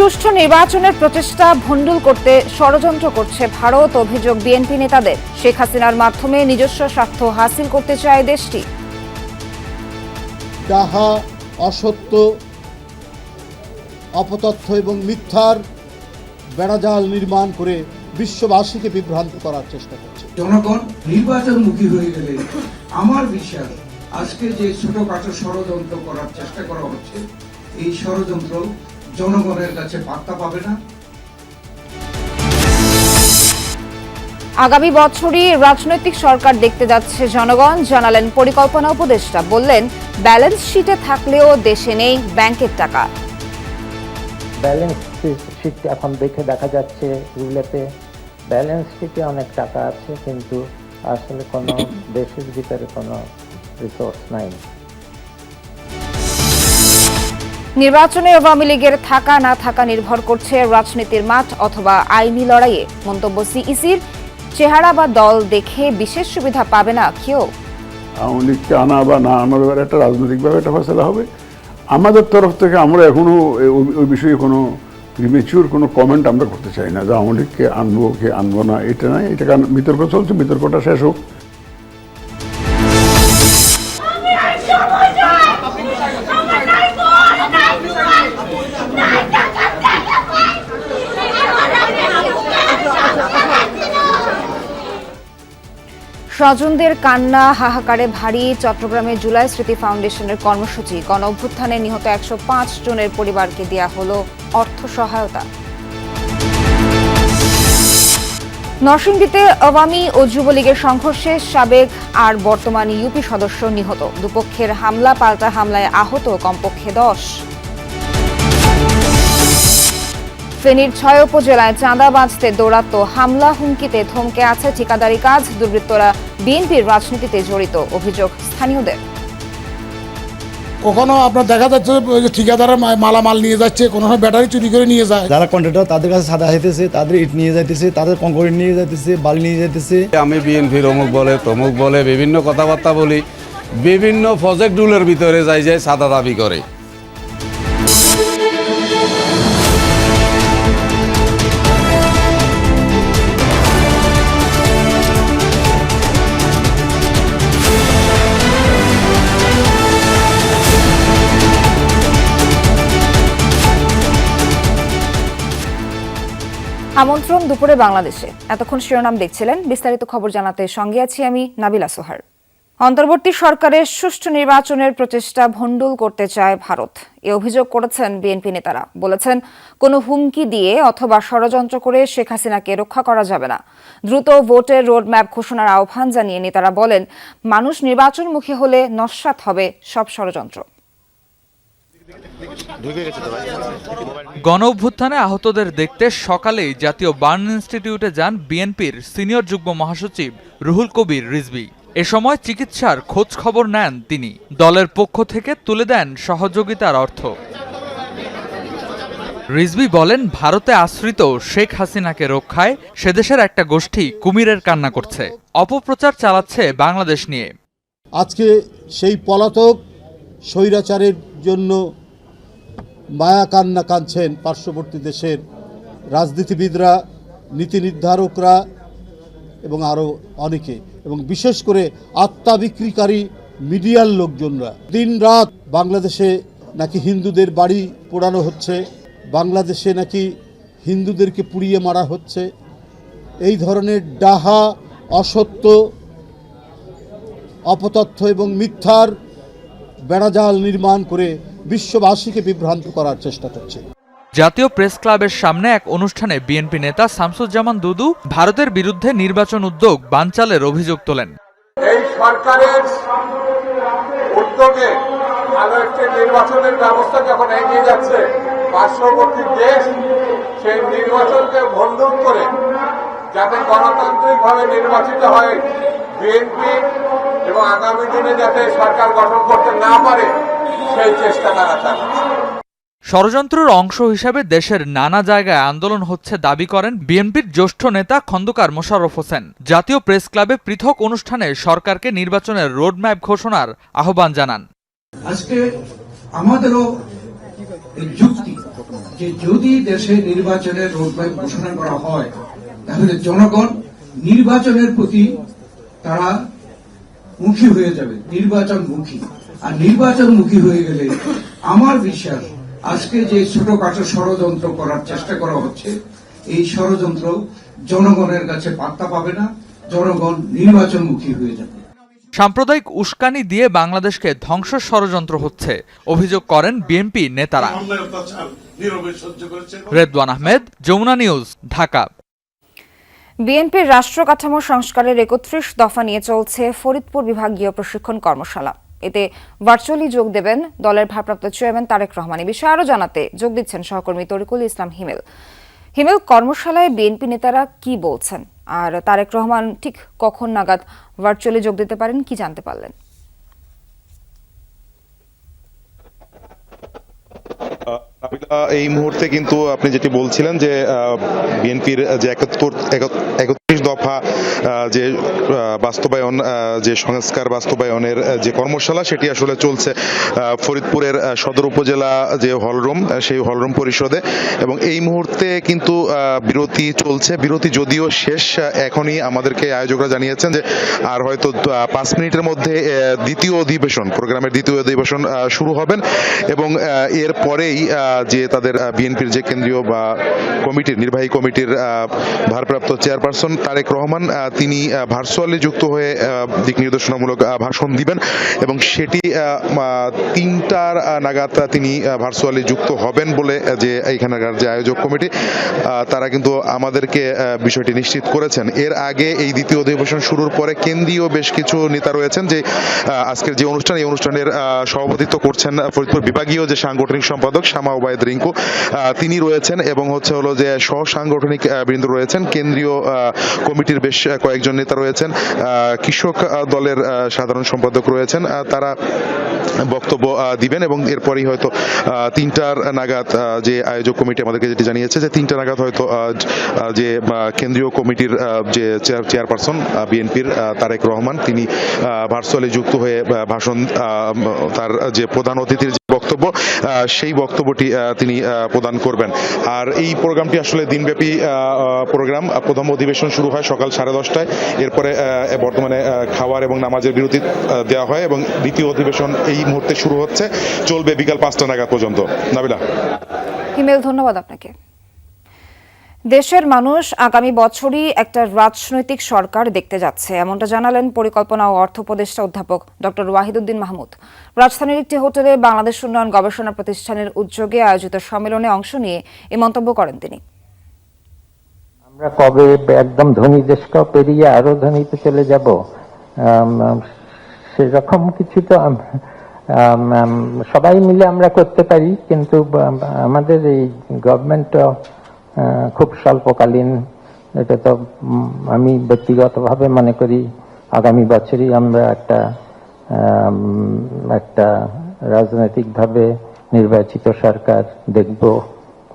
সুষ্ঠু নির্বাচনের প্রচেষ্টা ভণ্ডুল করতে ষড়যন্ত্র করছে ভারত অভিযোগ বিএনপি নেতাদের। শেখ হাসিনার মাধ্যমে নিজস্ব স্বার্থ হাসিল করতে চায় দেশটি। ডাহা অসত্য অপতথ্য এবং মিথ্যার বেড়াজাল নির্মাণ করে বিশ্ববাসীকে বিভ্রান্ত করার চেষ্টা করছে। জনগণ নির্বাচনমুখী হয়ে গেলে আমার বিশ্বাস আজকে যে ছোটখাটো ষড়যন্ত্র করার চেষ্টা করা হচ্ছে এই ষড়যন্ত্র জনগণের কাছে পাত্তা পাবে না। আগামী বছরই রাজনৈতিক সরকার দেখতে যাচ্ছে জনগণ জানালেন পরিকল্পনা উপদেষ্টা। বললেন ব্যালেন্স শিটে থাকলেও দেশে নেই ব্যাংকের টাকা। ব্যালেন্স শিট এখন দেখে দেখা যাচ্ছে রুলেতে ব্যালেন্স শিটে অনেক টাকা আছে কিন্তু আসলে কোনো দেশের ভিতরে কোনো রিসোর্স নাই। নির্বাচনে আওয়ামী লীগের থাকা না থাকা নির্ভর করছে রাজনীতির মাঠ অথবা আইনি লড়াইয়ে। মন্তব্য সিইসির। চেহারা বা দল দেখে বিশেষ সুবিধা পাবে না কেউ। আওয়ামী লীগকে আনা বা না আনার ব্যাপারে একটা রাজনৈতিকভাবে একটা ফসলা হবে। আমাদের তরফ থেকে আমরা এখনও ওই- বিষয়ে কোনো প্রিমেচিউর কোনো কমেন্ট আমরা করতে চাই না যে আওয়ামী লীগকে আনব কে আনব না, এটা নয় এটা বিতর্ক চলছে, বিতর্কটা শেষ হোক। স্বজনদের কান্না, হাহাকারে ভারী, চট্টগ্রামে জুলাই স্মৃতি ফাউন্ডেশনের কর্মসূচি। গণ অভ্যুত্থানে নিহত একশো পাঁচ জনের পরিবারকে দেয়া হলো অর্থ সহায়তা। নরসিংদীতে আওয়ামী ও যুবলীগের সংঘর্ষে সাবেক আর বর্তমান ইউপি সদস্য নিহত। দুপক্ষের হামলা, পাল্টা হামলায় আহত কমপক্ষে দশ। ফেনীর ছয় উপজেলায় চাঁদা বাঁচতে দৌড়াত্ম হামলা হুমকিতে থমকে আছে ঠিকাদারি কাজ। দুর্বৃত্তরা বিএনপির রাজনীতিতে জড়িত অভিযোগ স্থানীয়দের। কখনো আপনার দেখা যাচ্ছে ওই যে ঠিকাদাররা মালামাল নিয়ে যাচ্ছে কোনো সময় ব্যাটারি চুরি করে নিয়ে যায়। যারা কন্ট্রাক্টর তাদের কাছে সাদা হইতেছে তাদের ইট নিয়ে যাইতেছে তাদের কংক্রিট নিয়ে যাইতেছে বালি নিয়ে যাইতেছে। আমি বিএনপির অমুক বলে তমুক বলে বিভিন্ন কথাবার্তা বলি বিভিন্ন প্রজেক্ট রুলের ভিতরে যাই যায় সাদা দাবি করে। আমন্ত্রণ দুপুরে বাংলাদেশে। এতক্ষণ শিরোনাম দেখছিলেন। বিস্তারিত খবর জানাতে সঙ্গে আছি আমি নাবিলা সোহার। অন্তর্বর্তী সরকারের সুষ্ঠু নির্বাচনের প্রচেষ্টা ভণ্ডুল করতে চায় ভারত। এ অভিযোগ করেছেন বিএনপি নেতারা। বলেছেন, কোনো হুমকি দিয়ে অথবা ষড়যন্ত্র করে শেখ হাসিনাকে রক্ষা করা যাবে না। দ্রুত ভোটের রোডম্যাপ ঘোষণার আহ্বান জানিয়ে নেতারা বলেন, মানুষ নির্বাচনমুখী হলে নস্যাৎ হবে সব ষড়যন্ত্র। গণ অভ্যুত্থানে আহতদের দেখতে সকালেই জাতীয় বার্ন ইনস্টিটিউটে যান বিএনপির সিনিয়র যুগ্ম মহাসচিব রুহুল কবির রিজভি। এ সময় চিকিৎসার খোঁজ খবর নেন তিনি। দলের পক্ষ থেকে তুলে দেন সহযোগিতার অর্থ। রিজভি বলেন, ভারতে আশ্রিত শেখ হাসিনাকে রক্ষায় সেদেশের একটা গোষ্ঠী কুমিরের কান্না করছে। অপপ্রচার চালাচ্ছে বাংলাদেশ নিয়ে। আজকে সেই পলাতক স্বৈরাচারের জন্য মায়া কান্না কাঁদছেন পার্শ্ববর্তী দেশের রাজনীতিবিদরা, নীতি নির্ধারকরা এবং আরও অনেকে এবং বিশেষ করে আত্মা বিক্রিকারী মিডিয়ার লোকজনরা। দিন রাত বাংলাদেশে নাকি হিন্দুদের বাড়ি পোড়ানো হচ্ছে, বাংলাদেশে নাকি হিন্দুদেরকে পুড়িয়ে মারা হচ্ছে, এই ধরনের ডাহা, অসত্য, অপতথ্য এবং মিথ্যার বেড়াজাল নির্মাণ করে বিশ্ববাসীকে বিভ্রান্ত করার চেষ্টা করছে। জাতীয় প্রেস ক্লাবের সামনে এক অনুষ্ঠানে বিএনপি নেতা শামসুজ্জামান দুদু ভারতের বিরুদ্ধে নির্বাচন উদ্যোগ বানচালের অভিযোগ তোলেন। এই সরকারের উদ্যোগে ভালো একটি নির্বাচনের ব্যবস্থা যখন এগিয়ে যাচ্ছে পার্শ্ববর্তী দেশ সেই নির্বাচনকে ভণ্ডুল করে যাতে গণতান্ত্রিকভাবে নির্বাচিত হয় বিএনপি এবং আগামী দিনে যাতে সরকার গঠন করতে না পারে সেই চেষ্টা তারা চালাচ্ছে। ষড়যন্ত্রের অংশ হিসাবে দেশের নানা জায়গায় আন্দোলন হচ্ছে দাবি করেন বিএনপির জ্যেষ্ঠ নেতা খন্দকার মোশাররফ হোসেন। জাতীয় প্রেস ক্লাবে পৃথক অনুষ্ঠানে সরকারকে নির্বাচনের রোডম্যাপ ঘোষণার আহ্বান জানান। আজকে আমাদেরও যুক্তি যে যদি দেশে নির্বাচনের রোডম্যাপ ঘোষণা করা হয় তাহলে জনগণ নির্বাচনের প্রতি তারা মুখী হয়ে যাবে নির্বাচন মুখী আর নির্বাচন মুখী হয়ে গেলে আমার বিশ্বাস আজকে যে ছোটখাটো ষড়যন্ত্র করার চেষ্টা করা হচ্ছে এই ষড়যন্ত্র জনগণের কাছে পাত্তা পাবে না জনগণ নির্বাচন মুখী হয়ে যাবে। সাম্প্রদায়িক উস্কানি দিয়ে বাংলাদেশকে ধ্বংস ষড়যন্ত্র হচ্ছে অভিযোগ করেন বিএনপি নেতারা। রেদওয়ান আহমেদ যমুনা নিউজ ঢাকা। বিএনপির রাষ্ট্র কাঠামো সংস্কারের একত্রিশ দফা নিয়ে চলছে ফরিদপুর বিভাগীয় প্রশিক্ষণ কর্মশালা। এতে ভার্চুয়ালি যোগ দেবেন দলের ভারপ্রাপ্ত চেয়ারম্যান তারেক রহমান। এ বিষয়ে আরও জানাতে যোগ দিচ্ছেন সহকর্মী তরিকুল ইসলাম হিমেল। হিমেল, কর্মশালায় বিএনপি নেতারা কি বলছেন? আর তারেক রহমান ঠিক কখন নাগাদ ভার্চুয়ালি যোগ দিতে পারেন, কি জানতে পারলেন নাবিলা, এই মুহূর্তে কিন্তু আপনি যেটি বলছিলেন যে বিএনপির যে একাত্তর দফা যে বাস্তবায়ন যে সংস্কার বাস্তবায়নের যে কর্মশালা, সেটি আসলে চলছে ফরিদপুরের সদর উপজেলা যে হলরুম সেই হলরুম পরিষদে। এবং এই মুহূর্তে কিন্তু বিরতি চলছে। বিরতি যদিও শেষ এখনই আমাদেরকে আয়োজকরা জানিয়েছেন যে, আর হয়তো পাঁচ মিনিটের মধ্যে দ্বিতীয় অধিবেশন, প্রোগ্রামের দ্বিতীয় অধিবেশন শুরু হবেন। এবং এর পরেই যে তাদের বিএনপির যে কেন্দ্রীয় বা কমিটির, নির্বাহী কমিটির ভারপ্রাপ্ত চেয়ারপারসন তারেক রহমান তিনি ভার্চুয়ালি যুক্ত হয়ে দিক নির্দেশনামূলক ভাষণ দিবেন এবং সেটি তিনটার নাগাদ তিনি ভার্চুয়ালি যুক্ত হবেন বলে যে এইখানকার যে আয়োজক কমিটি তারা কিন্তু আমাদেরকে বিষয়টি নিশ্চিত করেছেন। এর আগে এই দ্বিতীয় অধিবেশন শুরুর পরে কেন্দ্রীয় বেশ কিছু নেতা রয়েছেন যে আজকের যে অনুষ্ঠান, এই অনুষ্ঠানের সভাপতিত্ব করছেন ফরিদপুর বিভাগীয় যে সাংগঠনিক সম্পাদক শামা ওবায়দ রিঙ্কু তিনি রয়েছেন এবং হচ্ছে হলো যে সহ সাংগঠনিক বৃন্দ রয়েছেন। কেন্দ্রীয় কমিটির বেশ কয়েকজন নেতা রয়েছেন। কৃষক দলের সাধারণ সম্পাদক রয়েছেন। তারা বক্তব্য দিবেন এবং এরপরই হয়তো তিনটার নাগাদ যে আয়োজক কমিটি আমাদেরকে যেটি জানিয়েছে, যে তিনটা নাগাদ হয়তো যে কেন্দ্রীয় কমিটির যে চেয়ার, চেয়ারপারসন বিএনপির তারেক রহমান, তিনি ভার্চুয়ালি যুক্ত হয়ে ভাষণ তার যে প্রধান অতিথির যে বক্তব্য সেই বক্তব্যটি তিনি প্রদান করবেন। আর এই প্রোগ্রামটি আসলে দিনব্যাপী প্রোগ্রাম। প্রথম অধিবেশন শুরু হয় সকাল সাড়ে দশটায়। এরপরে বর্তমানে খাওয়ার এবং নামাজের বিরতি দেওয়া হয় এবং দ্বিতীয় অধিবেশন এই মুহূর্তে শুরু হচ্ছে। চলবে বিকাল পাঁচটা নাগাদ পর্যন্ত। নাবিলা। হিমেল ধন্যবাদ আপনাকে। দেশের মানুষ আগামী বছরই একটা রাজনৈতিক সরকার দেখতে যাচ্ছে। এমনটা জানালেন পরিকল্পনা ও অর্থ উপদেষ্টা অধ্যাপক ডক্টর ওয়াহিদুদ্দিন মাহমুদ। রাজধানীর একটি হোটেলে বাংলাদেশ উন্নয়ন গবেষণা প্রতিষ্ঠানের উদ্যোগে আয়োজিত সম্মেলনে অংশ নিয়ে এ মন্তব্য করেন তিনি। আমরা কবে একদম ধনী দেশটাও পেরিয়ে আরও ধনীতে চলে যাব? সেরকম কিছু তো সবাই মিলে আমরা করতে পারি, কিন্তু আমাদের এই গভর্নমেন্ট খুব স্বল্পকালীন, এটা তো আমি ব্যক্তিগতভাবে মনে করি আগামী বছরই আমরা একটা একটা রাজনৈতিকভাবে নির্বাচিত সরকার দেখব।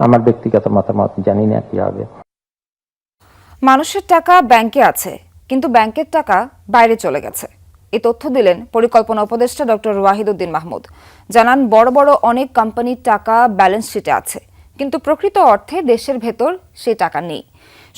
আমার ব্যক্তিগত মতামত, জানি না কি হবে। মানুষের টাকা ব্যাংকে আছে, কিন্তু ব্যাংকের টাকা বাইরে চলে গেছে। এই তথ্য দিলেন পরিকল্পনা উপদেষ্টা ডক্টর ওয়াহিদুদ্দিন মাহমুদ। জানান, বড় বড় অনেক কোম্পানির টাকা ব্যালেন্স শিটে আছে। কিন্তু প্রকৃত অর্থে দেশের ভেতর সেই টাকা নেই।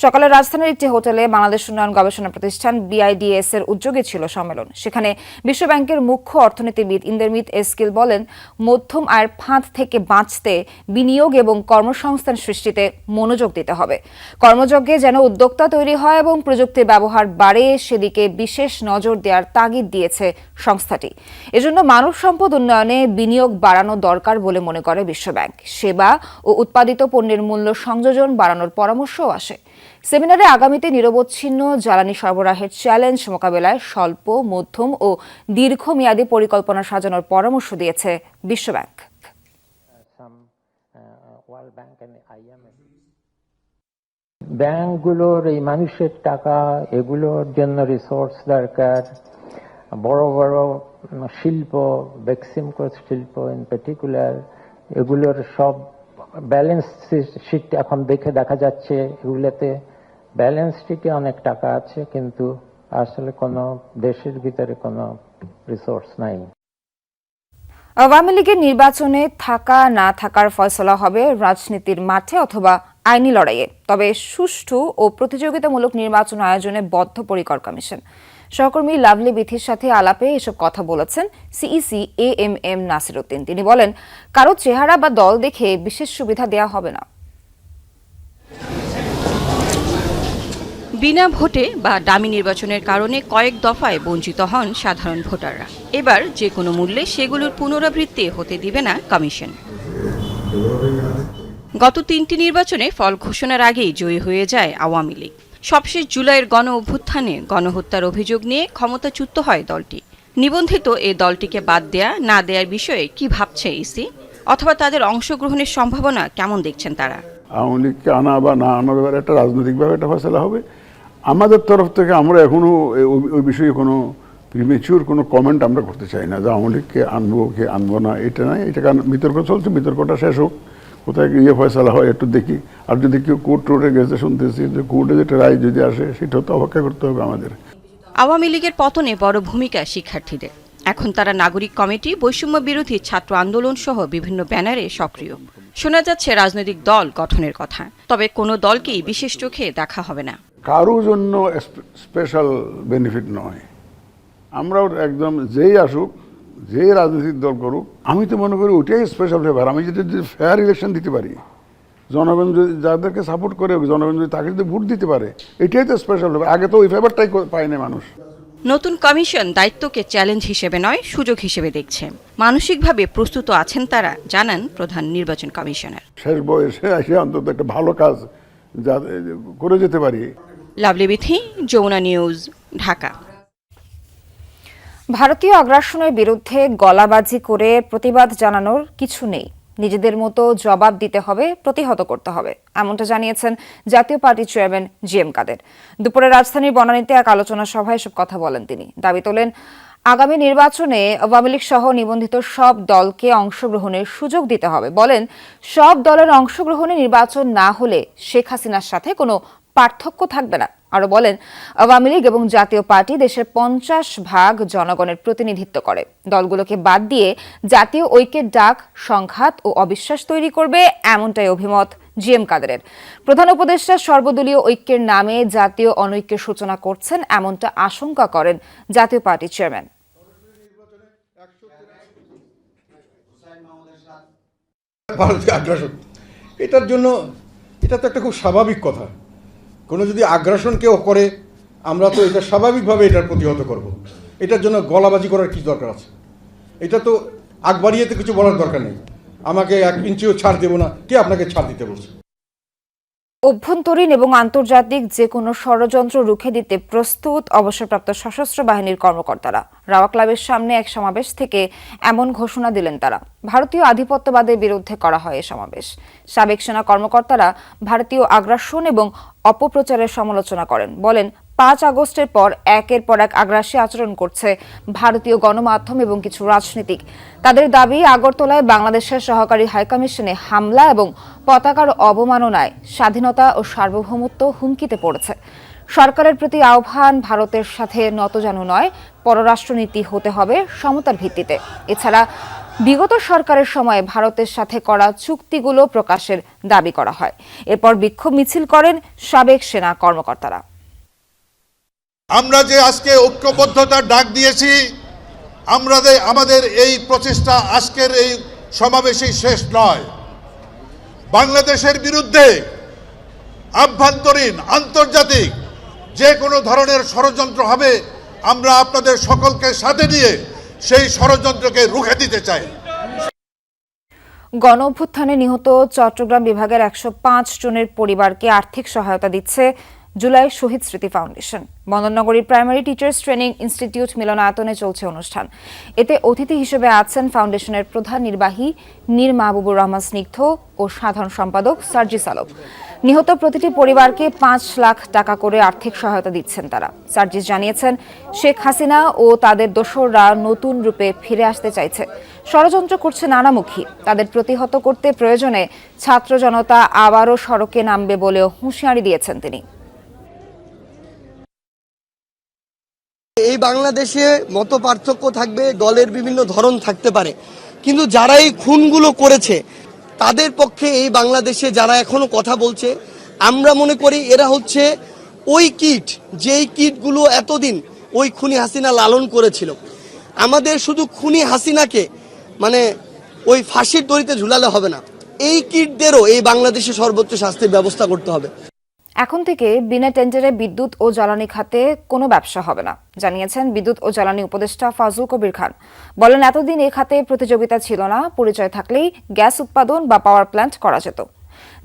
সকালে রাজধানীর একটি হোটেলে বাংলাদেশ উন্নয়ন গবেষণা প্রতিষ্ঠান বিআইডিএস এর উদ্যোগে ছিল সম্মেলন। সেখানে বিশ্বব্যাংকের মুখ্য অর্থনীতিবিদ ইন্দ্রমিত এসকিল বলেন, মধ্যম আয়ের ফাঁদ থেকে বাঁচতে বিনিয়োগ এবং কর্মসংস্থান সৃষ্টিতে মনোযোগ দিতে হবে। কর্মযজ্ঞে যেন উদ্যোক্তা তৈরি হয় এবং প্রযুক্তির ব্যবহার বাড়ে, সেদিকে বিশেষ নজর দেওয়ার তাগিদ দিয়েছে সংস্থাটি। এজন্য মানব সম্পদ উন্নয়নে বিনিয়োগ বাড়ানো দরকার বলে মনে করে বিশ্বব্যাংক। সেবা ও উৎপাদিত পণ্যের মূল্য সংযোজন বাড়ানোর পরামর্শও আসে। সেমিনারে আগামীতে নিরবচ্ছিন্ন জ্বালানি সরবরাহের চ্যালেঞ্জ মোকাবেলায় স্বল্প, মধ্যম ও দীর্ঘমেয়াদী পরিকল্পনা সাজানোর পরামর্শ দিয়েছে বিশ্বব্যাংক। ব্যাংকগুলোর এই মানুষের টাকা, এগুলোর জন্য রিসোর্স দরকার। বড় বড় শিল্প বেক্সিমকো শিল্প ইন পার্টিকুলার এগুলোর সব ব্যালেন্স শিট এখন দেখে দেখা যাচ্ছে এগুলোতে ব্যালেন্স শিটে অনেক টাকা আছে, কিন্তু আসলে কোনো দেশের ভিতরে কোনো রিসোর্স নাই। আওয়ামী লীগের নির্বাচনে থাকা না থাকার ফয়সলা হবে রাজনীতির মাঠে অথবা আইনি লড়াইয়ে। তবে সুষ্ঠু ও প্রতিযোগিতামূলক নির্বাচন আয়োজনে বদ্ধপরিকর কমিশন। সহকর্মী লাভলি বিথির সাথে আলাপে এসব কথা বলেছেন CEC A M M Nasiruddin তিনি বলেন, কারও চেহারা বা দল দেখে বিশেষ সুবিধা দেওয়া হবে না। বিনা ভোটে বা দামি নির্বাচনের কারণে কয়েক দফায় বঞ্চিত হন সাধারণ ভোটাররা। এবার যে কোনো মূল্যে সেগুলোর পুনরাবৃত্তি হতে দিবে না কমিশন। গত তিনটি নির্বাচনে ফল ঘোষণার আগেই জয়ী হয়ে যায় আওয়ামী লীগ। সবশেষ জুলাইয়ের গণ অভ্যুত্থানে গণহত্যার অভিযোগ নিয়ে ক্ষমতাচ্যুত হয় দলটি। নিবন্ধিত এ দলটিকে বাদ দেয়া না দেওয়ার বিষয়ে কি ভাবছে ইসি? অথবা তাদের অংশগ্রহণের সম্ভাবনা কেমন দেখছেন তারা? আওয়ামী লীগকে আনা বা না আনার ব্যাপারে একটা রাজনৈতিকভাবে একটা ফয়সলা হবে। আমাদের তরফ থেকে আমরা এখনও ওই- ওই বিষয়ে কোনো প্রিমেচিউর কোনো কমেন্ট আমরা করতে চাই না যে আওয়ামী লীগকে আনব, কে আনব না, এটা নয় এটা কারণ বিতর্ক চলছে, বিতর্কটা শেষ হোক। কোথায় গিয়ে ফয়সলা হয় একটু দেখি। আর যদি কেউ কোর্ট টোর্টে গেছে শুনতেছি যে কোর্টে যেটা রায় যদি আসে সেটা তো অপেক্ষা করতে হবে আমাদের। আওয়ামী লীগের পতনে বড় ভূমিকা শিক্ষার্থীদের। এখন তারা নাগরিক কমিটি বৈষম্য বিরোধী ছাত্র আন্দোলন সহ বিভিন্ন ব্যানারে সক্রিয়। শোনা যাচ্ছে রাজনৈতিক দল গঠনের কথা তবে কোনো দলকেই বিশেষ চোখে দেখা হবে না। কারও জন্য স্পেশাল বেনিফিট নয়। আমরাও একদম যেই আসুক যেই রাজনৈতিক দল করুক আমি তো মনে করি ওইটাই স্পেশাল ফেভার আমি যদি ফেয়ার ইলেকশন দিতে পারি জনগণ যদি যাদেরকে সাপোর্ট করে জনগণ যদি তাকে যদি ভোট দিতে পারে এটাই তো স্পেশাল ফেভার আগে তো ওই ফেভারটাই পায় না মানুষ। নতুন কমিশন দায়িত্বকে চ্যালেঞ্জ হিসেবে নয় সুযোগ হিসেবে দেখছে। মানসিকভাবে প্রস্তুত আছেন তারা জানান প্রধান নির্বাচন কমিশনার। শেষ বয়সে এসে অন্তত একটা ভালো কাজ যা করে যেতে পারি। Lovely Bithi Jamuna news Dhaka. ভারতীয় আগ্রাসনের বিরুদ্ধে গলাবাজি করে প্রতিবাদ জানানোর কিছু নেই। নিজেদের মতো জবাব দিতে হবে, প্রতিহত করতে হবে, এমনটা জানিয়েছেন Jatiya Party chairman G M Quader. দুপুরে রাজধানীর বনানীতে এক আলোচনা সভায় এসব কথা বলেন তিনি। দাবি তোলেন, আগামী নির্বাচনে আওয়ামী লীগ সহ নিবন্ধিত সব দলকে অংশগ্রহণের সুযোগ দিতে হবে। বলেন, সব দলের অংশগ্রহণে নির্বাচন না হলে শেখ হাসিনার সাথে কোনো পার্থক্য থাকবে না। আরও বলেন, আওয়ামী লীগ এবং জাতীয় পার্টি দেশের পঞ্চাশ ভাগ জনগণের প্রতিনিধিত্ব করে। দলগুলোকে বাদ দিয়ে জাতীয় ঐক্যের ডাক, সংঘাত ও অবিশ্বাস তৈরি করবে এমনটাই অভিমত জি এম কাদেরের। প্রধান উপদেষ্টা সর্বদলীয় ঐক্যের নামে জাতীয় অনৈক্যের সূচনা করছেন এমনটা আশঙ্কা করেন জাতীয় পার্টি চেয়ারম্যান। এটার জন্য এটা তো একটা খুব স্বাভাবিক কথা। কোনো যদি আগ্রাসন কেউ করে, আমরা তো এটা স্বাভাবিকভাবে এটার প্রতিহত করব। এটার জন্য গলাবাজি করার কি দরকার আছে? এটা তো আগ বাড়িয়ে কিছু বলার দরকার নেই। আমাকে এক ইঞ্চিও ছাড় দেবো না। কে আপনাকে ছাড় দিতে বলছে? অভ্যন্তরীণ এবং আন্তর্জাতিক যে কোনো ষড়যন্ত্র রুখে দিতে প্রস্তুত অবসরপ্রাপ্ত সশস্ত্র বাহিনীর কর্মকর্তারা। রাওয়া ক্লাবের সামনে এক সমাবেশ থেকে এমন ঘোষণা দিলেন তারা। ভারতীয় আধিপত্যবাদের বিরুদ্ধে করা হয় এ সমাবেশ। সাবেক সেনা কর্মকর্তারা ভারতীয় আগ্রাসন এবং অপপ্রচারের সমালোচনা করেন। বলেন, পাঁচ আগস্টের পর একের পর এক আগ্রাসী আচরণ করছে ভারতীয় গণমাধ্যম এবং কিছু রাজনীতিক। তাদের দাবি, আগরতলায় বাংলাদেশের সহকারী হাইকমিশনে হামলা এবং পতাকার অবমাননায় স্বাধীনতা ও সার্বভৌমত্ব হুমকিতে পড়েছে। সরকারের প্রতি আহ্বান, ভারতের সাথে নত নতজানু নয়, পররাষ্ট্রনীতি হতে হবে সমতার ভিত্তিতে। এছাড়া বিগত সরকারের সময় ভারতের সাথে করা চুক্তিগুলো প্রকাশের দাবি করা হয়। এরপর বিক্ষোভ মিছিল করেন সাবেক সেনা কর্মকর্তারা। আমরা যে আজকে ঐক্যবদ্ধতার ডাক দিয়েছি, আমরা আমাদের এই প্রচেষ্টা আজকের এই সমাবেশেই শেষ নয়। বাংলাদেশের বিরুদ্ধে আভ্যন্তরীণ, আন্তর্জাতিক যে কোনো ধরনের ষড়যন্ত্র হবে, আমরা আপনাদের সকলকে সাথে নিয়ে সেই ষড়যন্ত্রকে রুখে দিতে চাই। গণ অভ্যুত্থানে নিহত চট্টগ্রাম বিভাগের একশো পাঁচ জনের পরিবারকে আর্থিক সহায়তা দিচ্ছে জুলাই শহীদ স্মৃতি ফাউন্ডেশন। বন্দরনগরী প্রাইমারি টিচার্স ট্রেনিং ইনস্টিটিউট মিলনায়তনে চলছে অনুষ্ঠান। এতে অতিথি হিসেবে আছেন ফাউন্ডেশনের প্রধান নির্বাহী মীর মাহবুবুর রহমান স্নিগ্ধ ও সাধারণ সম্পাদক সার্জিস আলম। নিহত প্রতিটি পরিবারকে পাঁচ লাখ টাকা করে আর্থিক সহায়তা দিচ্ছেন তারা। সার্জিস জানিয়েছেন, শেখ হাসিনা ও তাদের দোসররা নতুন রূপে ফিরে আসতে চাইছে। ষড়যন্ত্র করছে নানামুখী। তাদের প্রতিহত করতে প্রয়োজনে ছাত্র জনতা আবারও সড়কে নামবে বলেও হুঁশিয়ারি দিয়েছেন তিনি। এই বাংলাদেশে মত পার্থক্য থাকবে, দলের বিভিন্ন ধরন থাকতে পারে। কিন্তু যারা এই খুনগুলো করেছে তাদের পক্ষে এই বাংলাদেশে যারা এখনও কথা বলছে, আমরা মনে করি এরা হচ্ছে ওই কিট, যেই কিটগুলো এতদিন ওই খুনি হাসিনা লালন করেছিল। আমাদের শুধু খুনি হাসিনাকে মানে ওই ফাঁসির দড়িতে ঝুলালে হবে না। এই কিটদেরও এই বাংলাদেশে সর্বোচ্চ শাস্তির ব্যবস্থা করতে হবে। এখন থেকে বিনা টেন্ডারে বিদ্যুৎ ও জ্বালানি খাতে কোনো ব্যবসা হবে না, জানিয়েছেন বিদ্যুৎ ও জ্বালানি উপদেষ্টা ফাজুল কবির খান। বলেন, এতদিন এ খাতে প্রতিযোগিতা ছিল না, পরিচয় থাকলেই গ্যাস উৎপাদন বা পাওয়ার প্ল্যান্ট করা যেত।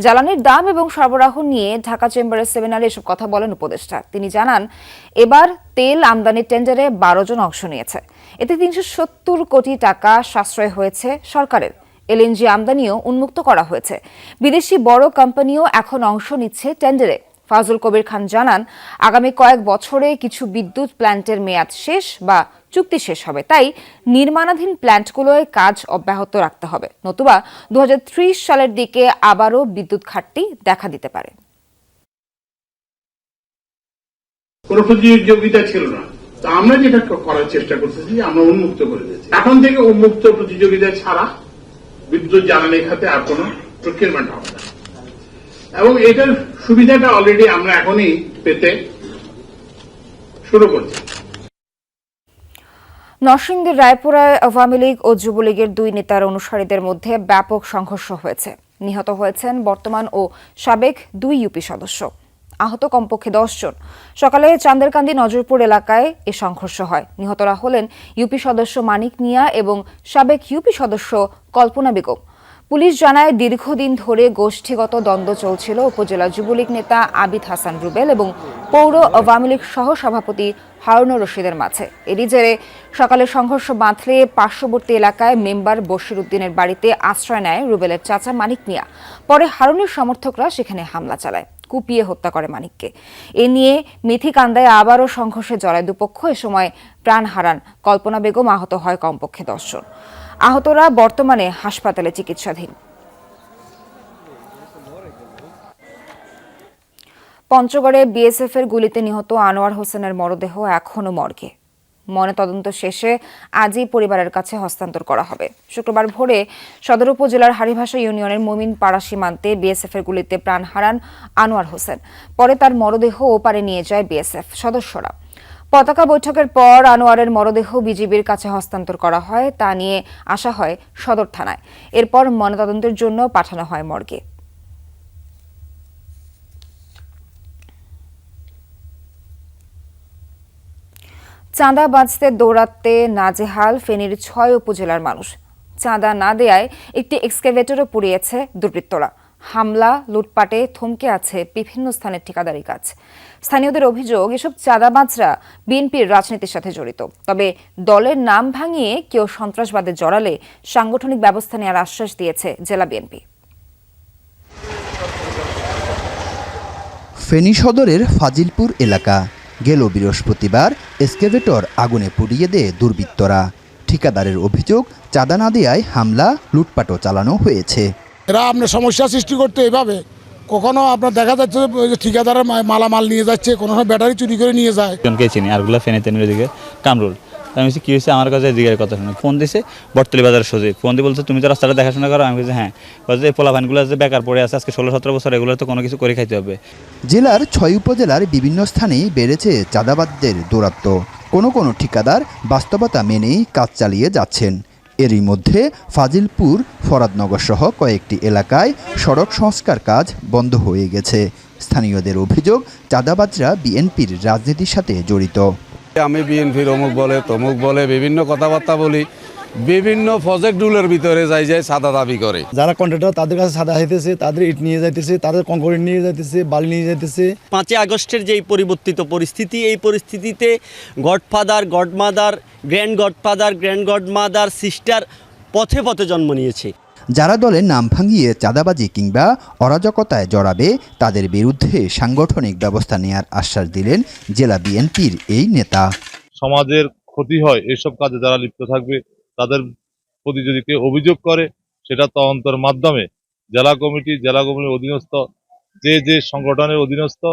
জ্বালানির দাম এবং সরবরাহ নিয়ে ঢাকা চেম্বারের সেমিনারে এসব কথা বলেন উপদেষ্টা। তিনি জানান, এবার তেল আমদানির টেন্ডারে বারো জন অংশ নিয়েছে। এতে তিনশো সত্তর কোটি টাকা সাশ্রয় হয়েছে সরকারের। এলএনজি আমদানিও উন্মুক্ত করা হয়েছে। বিদেশি বড় কোম্পানিও এখন অংশ নিচ্ছে টেন্ডারে। ফাজুল কবির খান জানান, আগামী কয়েক বছরে কিছু বিদ্যুৎ প্ল্যান্টের মেয়াদ শেষ বা চুক্তি শেষ হবে, তাই নির্মাণাধীন প্ল্যান্টগুলোয় কাজ অব্যাহত রাখতে হবে। নতুবা দু সালের দিকে আবারও বিদ্যুৎ ঘাটতি দেখা দিতে পারে। কোন প্রতিযোগিতা ছিল না। আমরা যেটা করার চেষ্টা করতেছি, আমরা উন্মুক্ত করে দিয়েছি। এখন থেকে উন্মুক্ত প্রতিযোগিতা ছাড়া বিদ্যুৎ জ্বালানি খাতে আর কোনো প্রকিউরমেন্ট হবে না। এবং এটার সুবিধাটা অলরেডি আমরা এখনই পেতে শুরু করছি। নরসিংদীর রায়পুরায় আওয়ামী লীগ ও যুবলীগের দুই নেতার অনুসারীদের মধ্যে ব্যাপক সংঘর্ষ হয়েছে। নিহত হয়েছেন বর্তমান ও সাবেক দুই ইউপি সদস্য। আহত কমপক্ষে দশ জন সকালে চান্দেরকান্দি নজরপুর এলাকায় এ সংঘর্ষ হয়। নিহতরা হলেন ইউপি সদস্য মানিক মিয়া এবং সাবেক ইউপি সদস্য কল্পনা বেগম। পুলিশ জানায়, দীর্ঘদিন ধরে গোষ্ঠীগত দ্বন্দ্ব চলছিল উপজেলা যুবলীগ নেতা আবিদ হাসান রুবেল এবং পৌর আওয়ামী লীগ সহ সভাপতি হারুনুর রশিদের মাঝে। এরই জেরে সকালে সংঘর্ষ বাঁধলে পার্শ্ববর্তী এলাকায় মেম্বার বশির উদ্দিনের বাড়িতে আশ্রয় নেয় রুবেলের চাচা মানিক মিয়া। পরে হারুনের সমর্থকরা সেখানে হামলা চালায়। কুপিয়ে হত্যা করে মানিককে। এ নিয়ে মিথিকান্দায় আবারও সংঘর্ষে জড়ায় দুপক্ষ। এ সময় প্রাণ হারান কল্পনা বেগম, আহত হয় কমপক্ষে দশজন। আহতরা বর্তমানে হাসপাতালে চিকিৎসাধীন। পঞ্চগড়ে বিএসএফ এর গুলিতে নিহত আনোয়ার হোসেনের মরদেহ এখনও মর্গে। ময়নাতদন্ত শেষে আজই পরিবারের কাছে হস্তান্তর করা হবে। শুক্রবার ভোরে সদর উপজেলার হারিভাষা ইউনিয়নের মমিন পাড়া সীমান্তে বিএসএফ এর গুলিতে প্রাণ হারান আনোয়ার হোসেন। পরে তার মরদেহ ওপারে নিয়ে যায় বিএসএফ সদস্যরা। পতাকা বৈঠকের পর আনোয়ারের মরদেহ বিজিবির কাছে হস্তান্তর করা হয়, তা নিয়ে আসা হয় সদর থানায়। এরপর ময়নাতদন্তের জন্য পাঠানো হয় মর্গে। চাঁদা বাঁচতে, দৌড়াতে নাজেহাল ফেনীর ছয় উপজেলার মানুষ। চাঁদা না দেয়ায় একটি এক্সকেভেটরও পুড়িয়েছে দুর্বৃত্তরা। হামলা, লুটপাটে থমকে আছে বিভিন্ন স্থানের ঠিকাদারি কাজ স্থানীয়দের অভিযোগ, এসব চাঁদা চাঁদাবাজরা বিএনপির রাজনীতির সাথে জড়িত। তবে দলের নাম ভাঙিয়ে কেউ সন্ত্রাসবাদে জড়ালে সাংগঠনিক ব্যবস্থা নেওয়ার আশ্বাস দিয়েছে জেলা বিএনপি। ফেনী সদরের ফাজিলপুর এলাকা। গেল বৃহস্পতিবার এসকেভেটর আগুনে পুড়িয়ে দেয় দুর্বৃত্তরা। ঠিকাদারের অভিযোগ চাঁদা না দেয়ায় হামলা লুটপাটও চালানো হয়েছে। এরা আপনার সমস্যা সৃষ্টি করতে এভাবে। কখনো আপনার দেখা যাচ্ছে যে ঠিকাদারের মালামাল নিয়ে যাচ্ছে কোনো ব্যাটারি চুরি করে নিয়ে যায়। জনকে চিনি আরগুলা ফেনে নিয়ে দিকে কামরুল। আমি বলছি, কী হয়েছে? আমার কাছে জিজ্ঞাসা কথা শুনে ফোন দিছে বটতলি বাজার সোজে ফোন দিয়ে বলছে তুমি তো রাস্তাটা দেখাশোনা করো? আমি বলছি হ্যাঁ। বলছে এই পোলাভানগুলো যে বেকার পড়ে আছে আজকে ষোলো সতেরো বছর এগুলো তো কোনো কিছু করে খাইতে হবে। জেলার ছয় উপজেলার বিভিন্ন স্থানেই বেড়েছে চাঁদাবাদদের দৌরাত্ম্য। কোনো কোনো ঠিকাদার বাস্তবতা মেনেই কাজ চালিয়ে যাচ্ছেন। এরই মধ্যে ফাজিলপুর ফরাদনগর সহ কয়েকটি এলাকায় সড়ক সংস্কার কাজ বন্ধ হয়ে গেছে। স্থানীয়দের অভিযোগ চাঁদাবাজরা বিএনপির রাজনীতির সাথে জড়িত। আমি বিএনপির অমুক বলে তমুক বলে বিভিন্ন কথাবার্তা বলি বিভিন্ন প্রজেক্ট রুলের ভিতরে যাই যায় সাদা দাবি করে। যারা কন্ট্রাক্টর তাদের কাছে সাদা হাইতেছে তাদের ইট নিয়ে যাইতেছে তাদের কংক্রিট নিয়ে যাইতেছে বালি নিয়ে যাইতেছে। পাঁচই আগস্টের যেই পরিবর্তিত পরিস্থিতি এই পরিস্থিতিতে godfather godmother grand godfather grand godmother sister পথে পথে জন্ম নিয়েছে। যারা দলের নাম ভাঙিয়ে চাঁদাবাজি কিংবা অরাজকতায় জড়াবে, তাদের বিরুদ্ধে সাংগঠনিক ব্যবস্থা নেয়ার আশ্বাস দিলেন জেলা বিএনপির এই নেতা। সমাজের ক্ষতি হয়, এসব কাজে যারা লিপ্ত থাকবে, তাদের প্রতি যদি কেউ অভিযোগ করে, সেটা তদন্তের মাধ্যমে জেলা কমিটি, জেলা কমিটির অধীনস্থ, যে যে সংগঠনের অধীনস্থ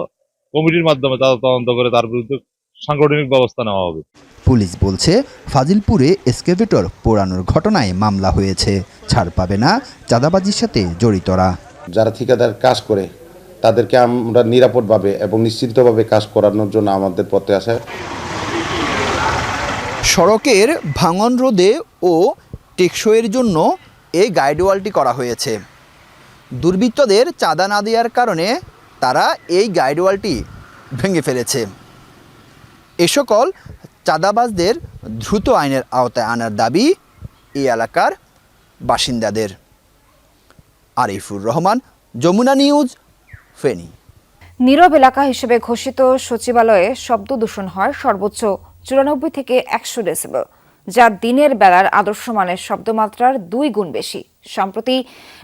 কমিটির মাধ্যমে তারা তদন্ত করে, তার বিরুদ্ধে সাংগঠনিক ব্যবস্থা নেওয়া হবে। পুলিশ বলছে ফাজিলপুরে এসকেভেটর পোড়ানোর ঘটনায় মামলা হয়েছে। ছাড় পাবে না চাঁদাবাজির সাথে জড়িতরা। যারা ঠিকাদার কাজ করে তাদেরকে আমরা নিরাপদভাবে এবং নিশ্চিন্তভাবে কাজ করানোর জন্য আমাদের পথে আসে। সড়কের ভাঙন রোধে ও টেকসইয়ের জন্য এই গাইডওয়ালটি করা হয়েছে। দুর্বৃত্তদের চাঁদা না দেওয়ার কারণে তারা এই গাইডওয়ালটি ভেঙে ফেলেছে। এ সকল চাঁদাবাজদের দ্রুত আইনের আওতায় আনার দাবি এই এলাকার বাসিন্দাদের। আরিফুর রহমান, যমুনা নিউজ, ফেনী। নীরব এলাকা হিসেবে ঘোষিত সচিবালয়ে শব্দ দূষণ হয় সর্বোচ্চ চুরানব্বই থেকে একশো ডেসিবেল, যা দিনের বেলার আদর্শ মানের শব্দমাত্রার দুই গুণ বেশি। সম্প্রতি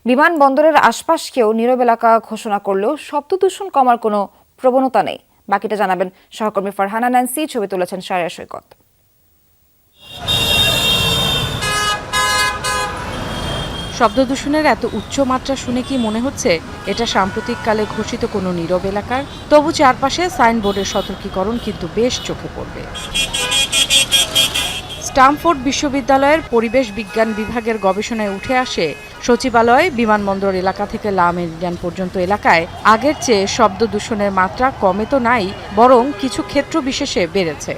বিমানবন্দরের আশপাশকেও নীরব এলাকা ঘোষণা করলেও শব্দ দূষণ কমার কোনো প্রবণতা নেই। বাকিটা জানাবেন সহকর্মী ফারহানা ন্যান্সি, ছবি তুলেছেন সারিয়া সৈকত। শব্দ দূষণের এত উচ্চ মাত্রা শুনে কি মনে হচ্ছে? এটা সাম্প্রতিককালে ঘোষিত কোনো নীরব এলাকার? তবু চারপাশে সাইনবোর্ডের সতর্কীকরণ কিন্তু বেশ চোখে পড়বে। স্টামফোর্ড বিশ্ববিদ্যালয়ের পরিবেশ বিজ্ঞান বিভাগের গবেষণায় উঠে আসে সচিবালয় বিমানবন্দর এলাকা থেকে লা মেরিডিয়ান পর্যন্ত এলাকায় আগের চেয়ে শব্দ দূষণের মাত্রা কমে তো নাই, বরং কিছু ক্ষেত্র বিশেষে বেড়েছে।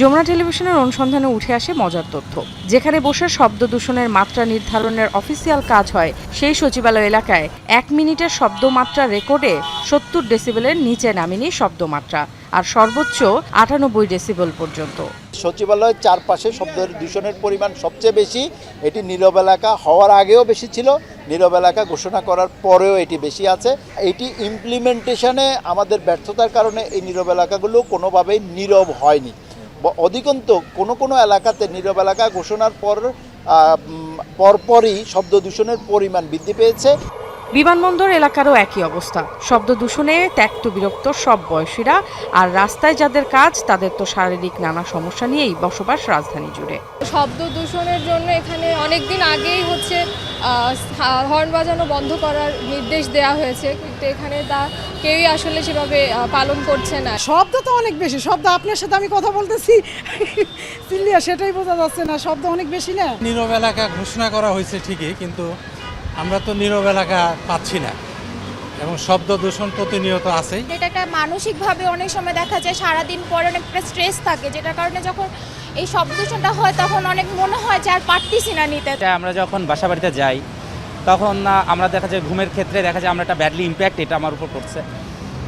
যমুনা টেলিভিশনের অনুসন্ধানে উঠে আসে মজার তথ্য। যেখানে বসে শব্দ দূষণের মাত্রা নির্ধারণের অফিসিয়াল কাজ হয়, সেই সচিবালয় এলাকায় এক মিনিটের শব্দমাত্রা রেকর্ডে সত্তর ডেসিবেলের নিচে নামেনি শব্দমাত্রা, আর সর্বোচ্চ আটানব্বই ডেসিবেল পর্যন্ত। সচিবালয়ের চারপাশে শব্দের দূষণের পরিমাণ সবচেয়ে বেশি, এটি নীরব এলাকা হওয়ার আগেও বেশি ছিল, নীরব এলাকা ঘোষণা করার পরেও এটি বেশি আছে। এটি ইমপ্লিমেন্টেশনে আমাদের ব্যর্থতার কারণে এই নীরব এলাকাগুলো কোনোভাবেই নীরব হয়নি। অধিকন্তু কোনো কোনো এলাকাতে নীরব এলাকা ঘোষণার পর পরপরই শব্দ দূষণের পরিমাণ বৃদ্ধি পেয়েছে। বিমানবন্দর এলাকারও একই অবস্থা। শব্দ দূষণে ত্যক্ত বিরক্ত সব বয়সীরা আর রাস্তায় যাদের কাজ তাদের তো শারীরিক নানা সমস্যা নিয়েই বসবাস রাজধানী জুড়ে। শব্দ দূষণের জন্য এখানে অনেক দিন আগেই হচ্ছে হর্ন বাজানো বন্ধ করার নির্দেশ দেওয়া হয়েছে। কিন্তু এখানে তা কেউই আসলে সেভাবে পালন করছে না। শব্দ তো অনেক বেশি। শব্দ আপনার সাথে আমি কথা বলতেছি। সেটাই বোঝা যাচ্ছে না। শব্দ অনেক বেশি না? নীরব এলাকা ঘোষণা করা হয়েছে ঠিকই কিন্তু আমরা তো নীরব এলাকা পাচ্ছি না। এবং শব্দ দূষণ প্রতিনিয়ত আছেই। এটা একটা মানসিকভাবে অনেক সময় দেখা যায় সারাদিন পরে অনেক একটা স্ট্রেস থাকে যেটার কারণে যখন এই শব্দ দূষণটা হয় তখন অনেক মনে হয় যে আর পারতেছি না নিতে। এটা আমরা যখন বাসা বাড়িতে যাই তখন আমরা দেখা যায় ঘুমের ক্ষেত্রে দেখা যায় আমরা একটা ব্যাডলি ইম্প্যাক্ট এটা আমার উপর পড়ছে।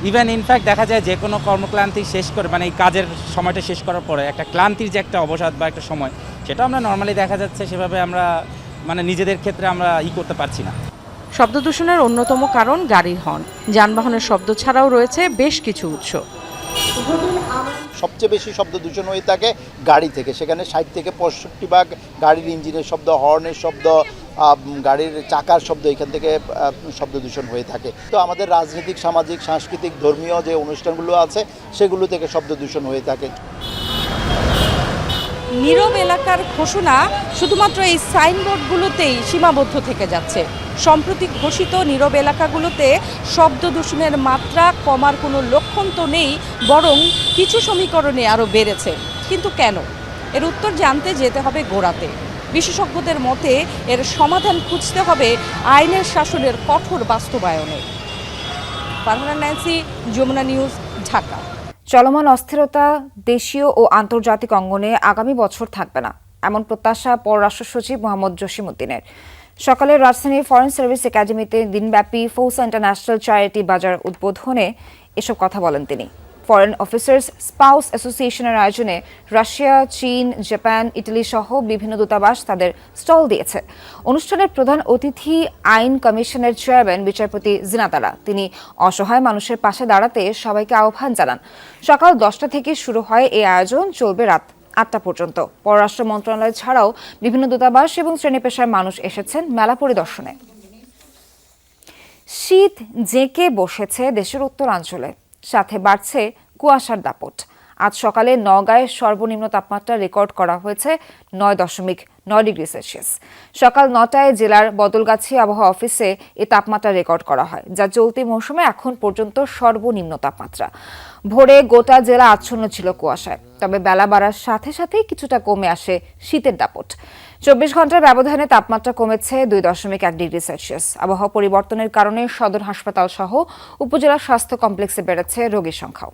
ইভেন ইনফ্যাক্ট দেখা যায় যে কোনো কর্মক্লান্তি শেষ করে মানে এই কাজের সময়টা শেষ করার পরে একটা ক্লান্তির যে একটা অবসাদ বা একটা সময় সেটা আমরা নর্মালি দেখা যাচ্ছে সেভাবে আমরা মানে নিজেদের ক্ষেত্রে আমরা ই করতে পারছি না। শব্দ দূষণের অন্যতম কারণ গাড়ির হর্ন। যানবাহনের শব্দ ছাড়াও রয়েছে বেশ কিছু উৎস। সবচেয়ে বেশি শব্দ দূষণ হয়ে থাকে গাড়ি থেকে। সেখানে ষাট থেকে পঁয়ষট্টি ভাগ গাড়ির ইঞ্জিনের শব্দ হর্নের শব্দ গাড়ির চাকার শব্দ এখান থেকে শব্দ দূষণ হয়ে থাকে। তো আমাদের রাজনৈতিক সামাজিক সাংস্কৃতিক ধর্মীয় যে অনুষ্ঠানগুলো আছে সেগুলো থেকে শব্দ দূষণ হয়ে থাকে। নীরব এলাকার ঘোষণা শুধুমাত্র এই সাইনবোর্ডগুলোতেই সীমাবদ্ধ থেকে যাচ্ছে। সম্প্রতি ঘোষিত নীরব এলাকাগুলোতে শব্দ দূষণের মাত্রা কমার কোনো লক্ষণ তো নেই, বরং কিছু সমীকরণে আরও বেড়েছে। কিন্তু কেন? এর উত্তর জানতে যেতে হবে গোড়াতে। বিশেষজ্ঞদের মতে, এর সমাধান খুঁজতে হবে আইনের শাসনের কঠোর বাস্তবায়নে। Farhana Nancy, Jamuna News, Dhaka. চলমান অস্থিরতা দেশীয় ও আন্তর্জাতিক অঙ্গনে আগামী বছর থাকবে না, এমন প্রত্যাশা পররাষ্ট্র সচিব মোহাম্মদ জসিমুদ্দিনের সকালে রাজধানীর ফরেন সার্ভিস একাডেমিতে দিনব্যাপী ফৌসা ইন্টারন্যাশনাল চ্যারিটি বাজার উদ্বোধনে এসব কথা বলেন তিনি। ফরেন অফিসার্স স্পাউস অ্যাসোসিয়েশনের আয়োজনে রাশিয়া, চীন, জাপান ইটালি সহ বিভিন্ন দূতাবাস তাদের স্টল দিয়েছে। অনুষ্ঠানের প্রধান অতিথি আইন কমিশনের চেয়ারম্যান, বিচারপতি জিনাতারা। তিনি অসহায় মানুষের পাশে দাঁড়াতে সবাইকে আহ্বান জানান। সকাল দশটা থেকে শুরু হয় এই আয়োজন, চলবে রাত আটটা পর্যন্ত। পররাষ্ট্র মন্ত্রণালয় ছাড়াও বিভিন্ন দূতাবাস এবং শ্রেণি পেশার মানুষ এসেছেন মেলা পরিদর্শনে। শীত জেঁকে বসেছে দেশের উত্তরাঞ্চলে। সাথে বাড়ছে কুয়াশার দাপট। আজ সকালে নগাঁয় সর্বনিম্ন তাপমাত্রা রেকর্ড করা হয়েছে নয় দশমিক নয় ডিগ্রি সেলসিয়াস। সকাল নটায় জেলার বদলগাছি আবহাওয়া অফিসে এ তাপমাত্রা রেকর্ড করা হয়, যা চলতি মৌসুমে এখন পর্যন্ত সর্বনিম্ন তাপমাত্রা। ভোরে গোটা জেলা আচ্ছন্ন ছিল কুয়াশায়, তবে বেলা বাড়ার সাথে সাথেই কিছুটা কমে আসে শীতের দাপট। চব্বিশ ঘণ্টার ব্যবধানে তাপমাত্রা কমেছে দুই দশমিক এক ডিগ্রি সেলসিয়াস। আবহাওয়া পরিবর্তনের কারণে সদর হাসপাতাল সহ উপজেলা স্বাস্থ্য কমপ্লেক্সে বেড়েছে রোগীর সংখ্যাও।